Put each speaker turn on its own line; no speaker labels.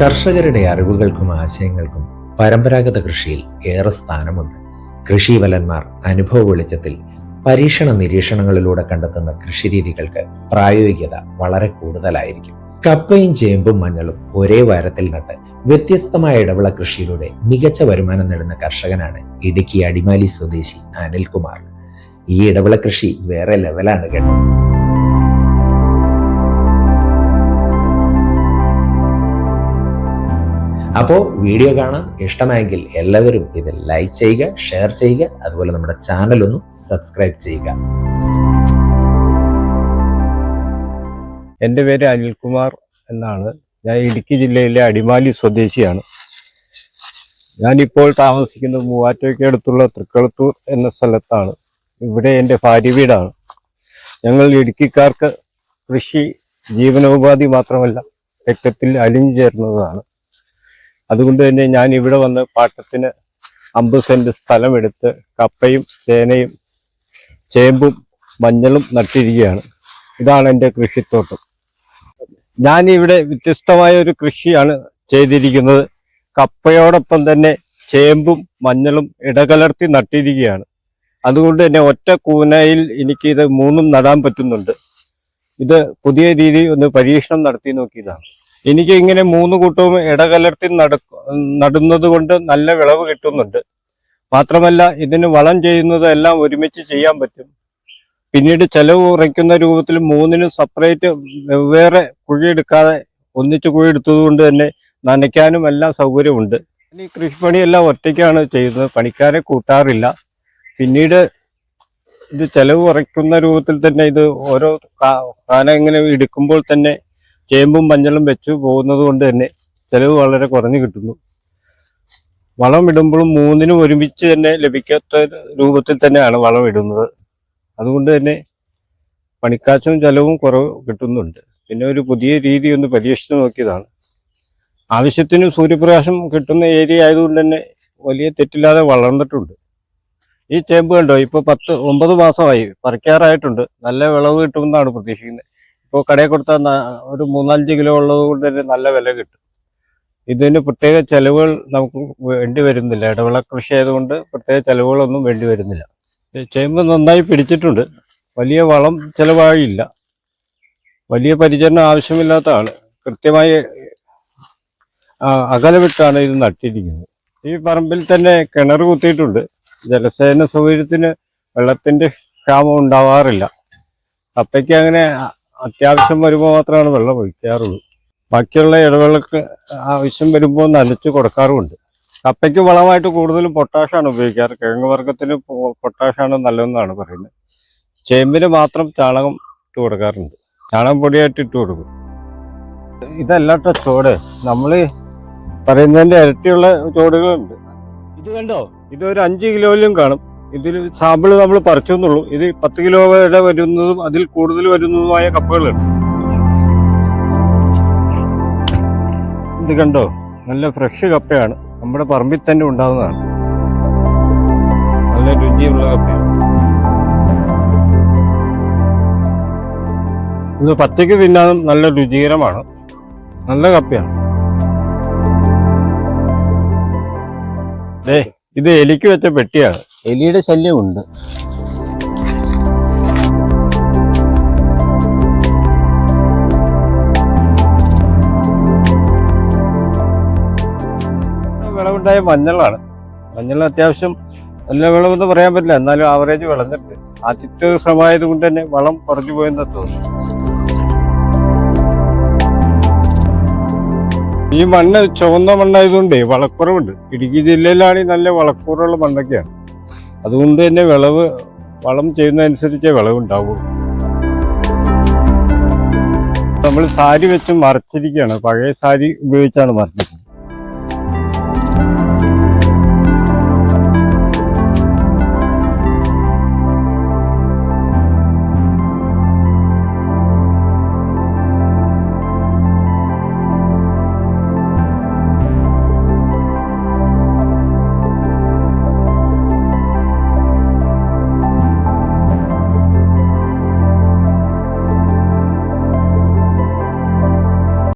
കർഷകരുടെ അറിവുകൾക്കും ആശയങ്ങൾക്കും പരമ്പരാഗത കൃഷിയിൽ ഏറെ സ്ഥാനമുണ്ട്. കൃഷിവലന്മാർ അനുഭവ വെളിച്ചത്തിൽ പരീക്ഷണ നിരീക്ഷണങ്ങളിലൂടെ കണ്ടെത്തുന്ന കൃഷിരീതികൾക്ക് പ്രായോഗികത വളരെ കൂടുതലായിരിക്കും. കപ്പയും ചേമ്പും മഞ്ഞളും ഒരേ വാരത്തിൽ നട്ട് വ്യത്യസ്തമായ ഇടവിള കൃഷിയിലൂടെ മികച്ച വരുമാനം നേടുന്ന കർഷകനാണ് ഇടുക്കി അടിമാലി സ്വദേശി അനിൽകുമാർ. ഈ ഇടവിള കൃഷി വേറെ ലെവലാണ് കേട്ടോ. അപ്പോൾ വീഡിയോ കാണാം ഇഷ്ടമായെങ്കിൽ എല്ലാവരും ഇത് ലൈക്ക് ചെയ്യുക ഷെയർ ചെയ്യുക അതുപോലെ നമ്മുടെ ചാനൽ ഒന്ന് സബ്സ്ക്രൈബ് ചെയ്യുക.
എന്റെ പേര് അനിൽകുമാർ എന്നാണ്. ഞാൻ ഇടുക്കി ജില്ലയിലെ അടിമാലി സ്വദേശിയാണ്. ഞാനിപ്പോൾ താമസിക്കുന്നത് മൂവാറ്റയ്ക്ക് അടുത്തുള്ള തൃക്കളത്തൂർ എന്ന സ്ഥലത്താണ്. ഇവിടെ എന്റെ ഭാര്യ വീടാണ്. ഞങ്ങൾ ഇടുക്കിക്കാർക്ക് കൃഷി ജീവനോപാധി മാത്രമല്ല രക്തത്തിൽ അലിഞ്ഞു ചേർന്നതാണ്. അതുകൊണ്ട് തന്നെ ഞാൻ ഇവിടെ വന്ന് പാട്ടത്തിന് അമ്പത് സെന്റ് സ്ഥലം സ്ഥലമെടുത്ത് കപ്പയും ചേനയും ചേമ്പും മഞ്ഞളും നട്ടിരിക്കുകയാണ്. ഇതാണ് എന്റെ കൃഷിത്തോട്ടം. ഞാൻ ഇവിടെ വ്യത്യസ്തമായ ഒരു കൃഷിയാണ് ചെയ്തിരിക്കുന്നത്. കപ്പയോടൊപ്പം തന്നെ ചേമ്പും മഞ്ഞളും ഇടകലർത്തി നട്ടിരിക്കുകയാണ്. അതുകൊണ്ട് തന്നെ ഒറ്റ കൂനയിൽ എനിക്ക് ഇത് മൂന്നും നടാൻ പറ്റുന്നുണ്ട്. ഇത് പുതിയ രീതിയിൽ ഒന്ന് പരീക്ഷണം നടത്തി നോക്കിയതാണ്. എനിക്ക് ഇങ്ങനെ മൂന്ന് കൂട്ടവും ഇടകലർത്തി നട നടുന്നത് കൊണ്ട് നല്ല വിളവ് കിട്ടുന്നുണ്ട്. മാത്രമല്ല ഇതിന് വളം ചെയ്യുന്നത് എല്ലാം ഒരുമിച്ച് ചെയ്യാൻ പറ്റും. പിന്നീട് ചെലവ് കുറയ്ക്കുന്ന രൂപത്തിൽ മൂന്നിനും സെപ്പറേറ്റ് വെവ്വേറെ കുഴിയെടുക്കാതെ ഒന്നിച്ച് കുഴിയെടുത്തത് കൊണ്ട് തന്നെ നനയ്ക്കാനും എല്ലാം സൗകര്യമുണ്ട്. ഈ കൃഷിപ്പണിയെല്ലാം ഒറ്റയ്ക്കാണ് ചെയ്യുന്നത്. പണിക്കാരെ കൂട്ടാറില്ല. പിന്നീട് ഇത് ചെലവ് കുറയ്ക്കുന്ന രൂപത്തിൽ തന്നെ ഇത് ഓരോ കാലം ഇങ്ങനെ എടുക്കുമ്പോൾ തന്നെ ചേമ്പും മഞ്ഞളും വെച്ചു പോകുന്നത് കൊണ്ട് തന്നെ ചെലവ് വളരെ കുറഞ്ഞു കിട്ടുന്നു. വളം ഇടുമ്പോഴും മൂന്നിനും ഒരുമിച്ച് തന്നെ ലഭിക്കാത്ത രൂപത്തിൽ തന്നെയാണ് വളം ഇടുന്നത്. അതുകൊണ്ട് തന്നെ പണിക്കാശും ചെലവും കുറവ് കിട്ടുന്നുണ്ട്. പിന്നെ ഒരു പുതിയ രീതി ഒന്ന് പരീക്ഷിച്ചു നോക്കിയതാണ്. ആവശ്യത്തിന് സൂര്യപ്രകാശം കിട്ടുന്ന ഏരിയ ആയതുകൊണ്ട് തന്നെ വലിയ തെറ്റില്ലാതെ വളർന്നിട്ടുണ്ട്. ഈ ചേമ്പ് കണ്ടോ? ഇപ്പൊ പത്ത് ഒമ്പത് മാസമായി പറിക്കാറായിട്ടുണ്ട്. നല്ല വിളവ് കിട്ടുമെന്നാണ് പ്രതീക്ഷിക്കുന്നത്. ഇപ്പോൾ കടയിൽ കൊടുത്താൽ ഒരു മൂന്നാലഞ്ച് കിലോ ഉള്ളത് കൊണ്ട് തന്നെ നല്ല വില കിട്ടും. ഇതിന് പ്രത്യേക ചിലവുകൾ നമുക്ക് വേണ്ടി വരുന്നില്ല. ഇടവിള കൃഷി ആയതുകൊണ്ട് പ്രത്യേക ചെലവുകളൊന്നും വേണ്ടി വരുന്നില്ല. ചേമ്പ് നന്നായി പിടിച്ചിട്ടുണ്ട്. വലിയ വളം ചെലവായില്ല. വലിയ പരിചരണം ആവശ്യമില്ലാത്തതാണ് കൃത്യമായി അകല വിട്ടാണ് ഇത് നട്ടിരിക്കുന്നത്. ഈ പറമ്പിൽ തന്നെ കിണർ കുത്തിയിട്ടുണ്ട്. ജലസേചന സൗകര്യത്തിന് വെള്ളത്തിന്റെ ക്ഷാമം ഉണ്ടാവാറില്ല. അപ്പയ്ക്ക് അങ്ങനെ അത്യാവശ്യം വരുമ്പോൾ മാത്രമാണ് വെള്ളം ഒഴിക്കാറുള്ളൂ. ബാക്കിയുള്ള ഇടവേളക്ക് ആവശ്യം വരുമ്പോൾ നനച്ച് കൊടുക്കാറുമുണ്ട്. കപ്പയ്ക്ക് വളമായിട്ട് കൂടുതലും പൊട്ടാഷാണ് ഉപയോഗിക്കാറ്. കിഴങ്ങ് വർഗത്തിന് പൊട്ടാഷാണ് നല്ലതെന്നാണ് പറയുന്നത്. ചേമ്പിന് മാത്രം ചാണകം ഇട്ട് കൊടുക്കാറുണ്ട്. ചാണകം പൊടിയായിട്ട് ഇട്ട് കൊടുക്കും. ഇതല്ലാട്ടോ ചോട്. നമ്മൾ പറയുന്നതിന്റെ ഇരട്ടിയുള്ള ചോടുകളുണ്ട്. ഇത് കണ്ടോ? ഇത് ഒരു അഞ്ച് കിലോയിലും കാണും. ഇതിൽ സാമ്പിൾ നമ്മൾ പറിച്ചെന്നുള്ളൂ. ഇത് പത്ത് കിലോ വരെ വരുന്നതും അതിൽ കൂടുതൽ വരുന്നതുമായ കപ്പകളുണ്ട്. ഇത് കണ്ടോ? നല്ല ഫ്രഷ് കപ്പയാണ്. നമ്മുടെ പറമ്പിൽ തന്നെ ഉണ്ടാകുന്നതാണ് നല്ല രുചിയുള്ള കപ്പയാണ്. ഇത് പച്ചയ്ക്ക് തിന്നാനും നല്ല രുചികരമാണ്. നല്ല കപ്പയാണ്. ദേ ഇത് എലിക്ക് വെച്ച പെട്ടിയാണ്. എലിയുടെ ശല്യമുണ്ട്. വിളവുണ്ടായ മഞ്ഞളാണ്. മഞ്ഞൾ അത്യാവശ്യം നല്ല വിളവെന്ന് പറയാൻ പറ്റില്ല. എന്നാലും ആവറേജ് വിളഞ്ഞിട്ട് ആദ്യത്തെ ശ്രമമായത് കൊണ്ട് തന്നെ വളം കുറഞ്ഞു പോയെന്ന് തോന്നുന്നു. ഈ മണ്ണ് ചുവന്ന മണ്ണായതുകൊണ്ട് വളക്കുറവുണ്ട്. ഇടുക്കി ജില്ലയിലാണെങ്കിൽ നല്ല വളക്കുറവുള്ള മണ്ണൊക്കെയാണ്. അതുകൊണ്ട് തന്നെ വിളവ് വളം ചെയ്യുന്നതനുസരിച്ചേ വിളവുണ്ടാവൂ നമ്മൾ സാരി വെച്ച് മറച്ചിരിക്കുകയാണ്. പഴയ സാരി ഉപയോഗിച്ചാണ് മറച്ചിരിക്കുന്നത്